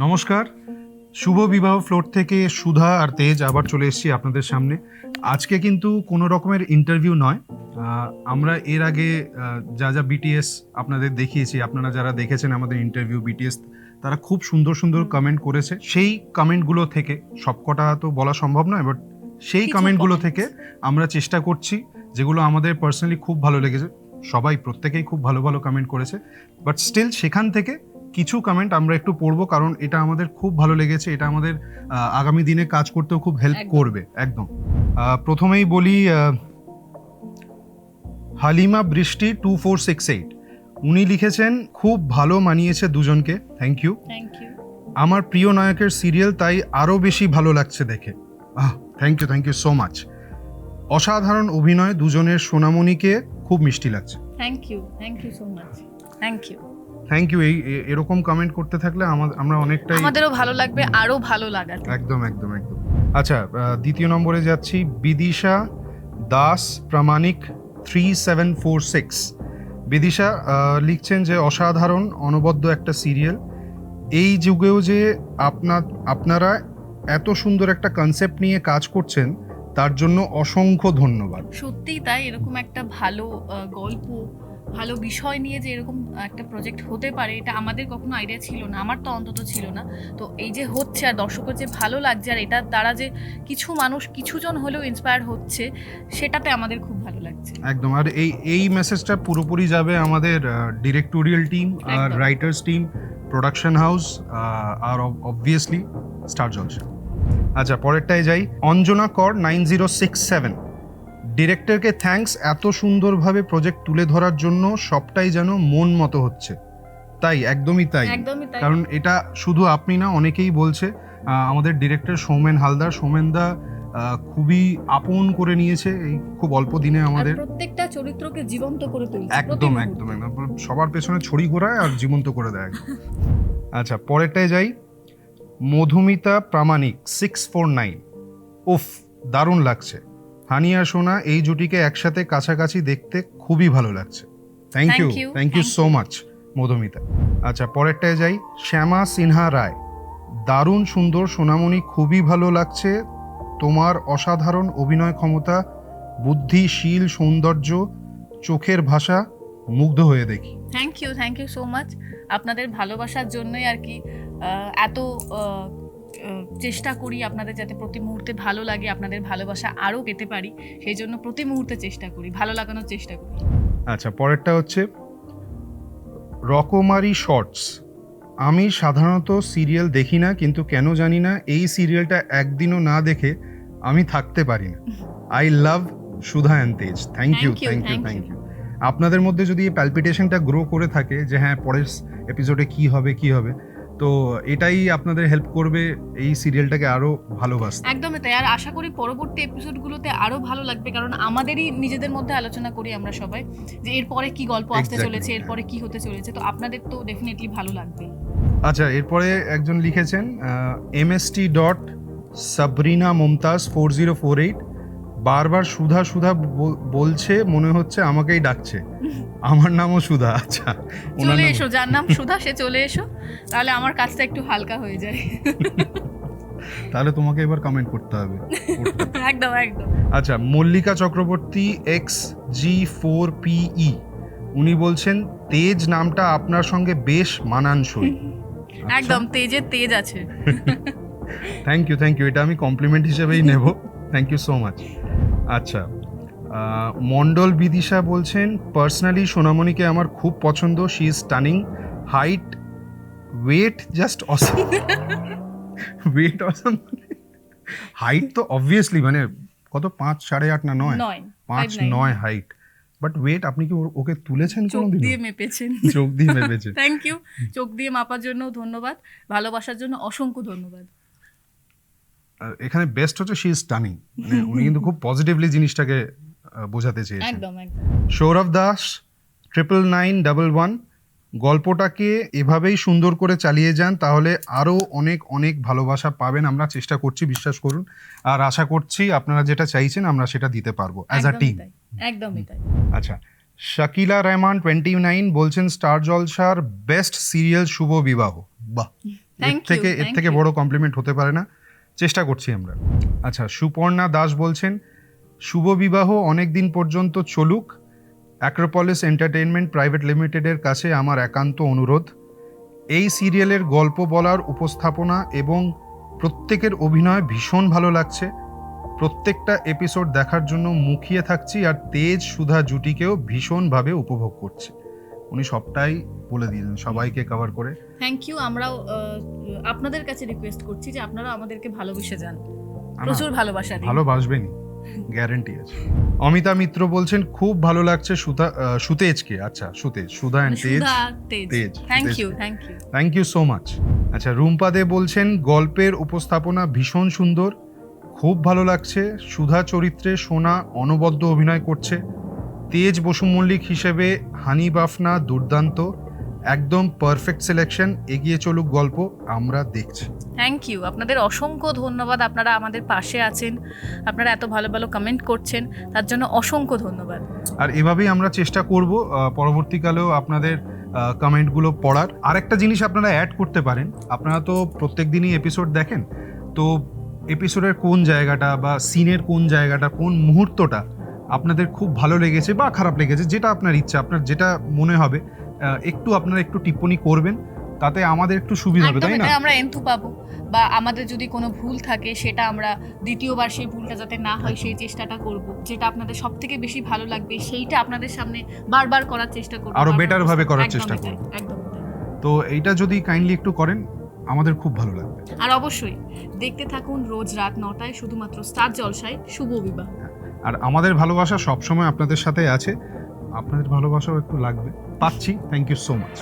নমস্কার। শুভ বিবাহ ফ্লোর থেকে সুধা আর তেজ আবার চলে এসেছি আপনাদের সামনে। আজকে কিন্তু কোনো রকমের ইন্টারভিউ নয়। আমরা এর আগে যা যা বিটিএস আপনাদের দেখিয়েছি আপনারা যারা দেখেছেন আমাদের ইন্টারভিউ বিটিএস তারা খুব সুন্দর সুন্দর কমেন্ট করেছে। সেই কমেন্টগুলো থেকে সবকটা তো বলা সম্ভব নয় বাট সেই কমেন্টগুলো থেকে আমরা চেষ্টা করছি যেগুলো আমাদের পার্সোনালি খুব ভালো লেগেছে। সবাই প্রত্যেকেই খুব ভালো ভালো কমেন্ট করেছে। বাট স্টিল সেখান থেকে কিছু কমেন্ট আমরা একটু পড়ব কারণ এটা আমাদের খুব ভালো লেগেছে এটা আমাদের আগামী দিনে কাজ করতেও খুব হেল্প করবে একদম। প্রথমেই বলি হালিমা বৃষ্টি টু ফোর সিক্স এইট উনি লিখেছেন খুব ভালো মানিয়েছে দুজনকে থ্যাংক ইউ আমার প্রিয় নায়কের সিরিয়াল তাই আরও বেশি ভালো লাগছে দেখে। আহ thank you thank you so much অসাধারণ অভিনয় দুজনের সোনামণিকে খুব মিষ্টি লাগছে। Thank you thank you so much thank you thank you এই এরকম কমেন্ট করতে থাকলে আমা- আমরা অনেকটাই আমাদেরও ভালো লাগবে আরও ভালো লাগাতে একদম একদম একদম। আচ্ছা দ্বিতীয় নম্বরে যাচ্ছি। Bidisha Das Pramanik three seven four six Bidisha লিখছেন যে অসাধারণ অনবদ্য একটা সিরিয়াল এই যুগেও যে আপনার আপনারা এত সুন্দর একটা কনসেপ্ট নিয়ে কাজ করছেন তার জন্য অসংখ্য ধন্যবাদ। সত্যিই তাই এরকম একটা ভালো গল্প ভালো বিষয় নিয়ে যে এরকম একটা প্রজেক্ট হতে পারে এটা আমাদের কখনো আইডিয়া ছিল না আমার তো অন্তত ছিল না। তো এই যে হচ্ছে আর দর্শকের যে ভালো লাগছে আর এটার দ্বারা যে কিছু মানুষ কিছুজন হলেও ইন্সপায়ার হচ্ছে সেটাতে আমাদের খুব ভালো লাগছে। একদম আর এই এই মেসেজটা পুরোপুরি যাবে আমাদের ডিরেক্টোরিয়াল টিম আর রাইটার্স টিম প্রোডাকশন হাউস আর অবভিয়াসলি স্টার জলসা আচ্ছা পরেরটায় যাই। Anjana Kar nine zero six seven. ডিরেক্টরকে thanks এত সুন্দরভাবে প্রজেক্ট তুলে ধরার জন্য সবটাই যেন মন মতো হচ্ছে। তাই একদমই তাই। কারণ এটা শুধু আপনি না অনেকেই বলছে আমাদের ডিরেক্টর সৌমেন হালদার। সৌমেন দা খুবই আপন করে নিয়েছে এই খুব অল্প দিনে আমাদের। প্রত্যেকটা চরিত্রকে জীবন্ত করে তুলছে একদম একদম একদম। সবার পেছনে ছড়ি ঘোরায় আর জীবন্ত করে দেয়। আচ্ছা পরেরটায় যাই। Madhumita Pramanik six four nine উফ দারুণ লাগছে। হানিয়া সোনা এই জুটিকে একসাথে কাছাকাছি দেখতে খুবই ভালো লাগছে। Thank you thank you so much Madhumita. আচ্ছা পরেরটায় যাই। শ্যামা সিনহা রায়। দারুণ সুন্দর সোনামণি খুবই ভালো লাগছে। তোমার অসাধারণ অভিনয় ক্ষমতা বুদ্ধি শীল সৌন্দর্য চোখের ভাষা মুগ্ধ হয়ে দেখি। Thank you thank you so much আপনাদের ভালোবাসার জন্যই আর কি এত চেষ্টা করি আপনাদের যাতে প্রতি মুহূর্তে ভালো লাগে আপনাদের ভালোবাসা আরও পেতে পারি সেই জন্য প্রতি মুহূর্তে চেষ্টা করি ভালো লাগানোর চেষ্টা করি। আচ্ছা পরেরটা হচ্ছে রকমারি শর্টস। আমি সাধারণত সিরিয়াল দেখি না কিন্তু কেন জানি না এই সিরিয়ালটা একদিনও না দেখে আমি থাকতে পারি না। I love Sudha and Tej. Thank you thank you thank you আপনাদের মধ্যে যদি এই প্যালপিটেশনটা গ্রো করে থাকে যে হ্যাঁ পরের এপিসোডে কি হবে কি হবে তো এটাই আপনাদের হেল্প করবে এই সিরিয়ালটাকে আরও ভালোবাসতে। একদমই তাই। আর আশা করি পরবর্তী এপিসোডগুলোতে আরও ভালো লাগবে কারণ আমাদেরই নিজেদের মধ্যে আলোচনা করি আমরা সবাই যে এরপরে কি গল্প আসতে চলেছে হ্যাঁ। এরপরে কি হতে চলেছে তো আপনাদের তো ডেফিনেটলি ভালো লাগবে। আচ্ছা এরপরে একজন লিখেছেন MST dot Sabrina Mumtaz four zero four eight বারবার সুধা সুধা বলছে মনে হচ্ছে আমাকেই ডাকছে। আমার নামও সুধা আচ্ছা। চলে এসো যার নাম সুধা সে চলে এসো। তাহলে আমার কাজটা একটু হালকা হয়ে যায়। তাহলে তোমাকে এবার কমেন্ট করতে হবে। একদম একদম। আচ্ছা Mallika Chakraborty X G four P E বলছেন তেজ নামটা আপনার সঙ্গে বেশ মানানসই। আচ্ছা। একদম তেজে তেজ আছে। থ্যাংক ইউ থ্যাংক ইউ এটা আমি কমপ্লিমেন্ট হিসেবেই নেব। থ্যাংক ইউ সো মাচ আচ্ছা মণ্ডল বিদিশা বলছেন পার্সোনালি সোনামণিকে আমার খুব পছন্দ she is stunning height weight just awesome weight awesome height তো অবভিয়াসলি মানে কত পাঁচ সাড়ে আট না নয়? পাঁচ নয় হাইট বাট ওয়েট আপনি কি ওকে তুলেছেন চোখ দিয়ে মেপেছেন। চোখ দিয়ে ভেবেছেন থ্যাংক ইউ চোখ দিয়ে মাপার জন্য ধন্যবাদ ভালোবাসার জন্য অসংখ্য ধন্যবাদ। এখানে বেস্ট হচ্ছে শি ইজ স্টানিং মানে উনি কিন্তু খুব পজিটিভলি জিনিসটাকে বোঝাতে চেয়েছেন। একদম একদম। Sourav Das triple nine double one গল্পটাকে এভাবেই সুন্দর করে চালিয়ে যান তাহলে আরও অনেক অনেক ভালোবাসা পাবেন। আমরা চেষ্টা করছি বিশ্বাস করুন। আর আশা করছি আপনারা যেটা চাইছেন আমরা সেটা দিতে পারব অ্যাজ আ টিম একদমই তাই। আচ্ছা শাকিলা রহমান টোয়েন্টি নাইন বলছেন স্টার জলসার বেস্ট সিরিয়াল শুভ বিবাহ। বাহ এর থেকে এর থেকে বড় কমপ্লিমেন্ট হতে পারে না। চেষ্টা করছি আমরা। আচ্ছা সুপর্ণা দাস বলছেন শুভ বিবাহ অনেক দিন পর্যন্ত চলুক। অ্যাক্রোপলিস এন্টারটেইনমেন্ট প্রাইভেট লিমিটেডের কাছে আমার একান্ত অনুরোধ। এই সিরিয়ালের গল্প বলার উপস্থাপনা এবং প্রত্যেকের অভিনয় ভীষণ ভালো লাগছে। প্রত্যেকটা এপিসোড দেখার জন্য মুখিয়ে থাকছি আর তেজ সুধা জুটিকেও ভীষণভাবে উপভোগ করছি। উনি সবটাই বলে দিলেন সবাইকে কভার করে। থ্যাংক ইউ আমরাও আপনাদের কাছে রিকোয়েস্ট করছি যে আপনারা আমাদেরকে ভালোবেসে যান। প্রচুর ভালোবাসা দিন। ভালোবাসবেনই। গ্যারেন্টি আছে। অমিতা মিত্র বলছেন খুব ভালো লাগছে সুতা সুতেজকে। আচ্ছা সুতেজ Sudha and Tej. Tej. Thank you thank you thank you so much আচ্ছা রুম্পা দে বলছেন গল্পের উপস্থাপনা ভীষণ সুন্দর। খুব ভালো লাগছে। সুধা চরিত্রে সোনা অনবদ্য অভিনয় করছে। তেজ বসু মল্লিক হিসেবে হানি বাফনা দুর্দান্ত। একদম পারফেক্ট সিলেকশন এগিয়ে চলুক গল্প আমরা দেখছি। থ্যাংক ইউ আপনাদের অসংখ্য ধন্যবাদ আপনারা আমাদের পাশে আছেন আপনারা এত ভালো ভালো কমেন্ট করছেন তার জন্য অসংখ্য ধন্যবাদ। আর এভাবেই আমরা চেষ্টা করব পরবর্তীকালেও আপনাদের কমেন্টগুলো পড়ার। আরেকটা জিনিস আপনারা অ্যাড করতে পারেন আপনারা তো প্রত্যেক দিনই এপিসোড দেখেন তো এপিসোডের কোন জায়গাটা বা সিনের কোন জায়গাটা কোন মুহূর্তটা আপনাদের খুব ভালো লেগেছে বা খারাপ লেগেছে যেটা আপনার ইচ্ছা আপনার যেটা মনে হবে একটু আপনারা একটু টিপ্পনি করবেন তাতে আমাদের একটু সুবিধা হবে তাই না? আমরা এন্থু পাবো। বা আমাদের যদি কোনো ভুল থাকে সেটা আমরা দ্বিতীয়বার সেই ভুলটা যাতে না হয় সেই চেষ্টাটা করব। যেটা আপনাদের সব থেকে বেশি ভালো লাগবে সেইটা আপনাদের সামনে বারবার করার চেষ্টা করব। আরও বেটার ভাবে করার চেষ্টা করব। একদমই তাই। তো এইটা যদি কাইন্ডলি একটু করেন আমাদের খুব ভালো লাগবে। আর অবশ্যই দেখতে থাকুন রোজ রাত নটায় শুধুমাত্র স্টার জলসায় শুভ বিবাহ। আর আমাদের ভালোবাসা সবসময় আপনাদের সাথে আছে। আপনাদের ভালোবাসাও একটু লাগবে। পাচ্ছি। Thank you so much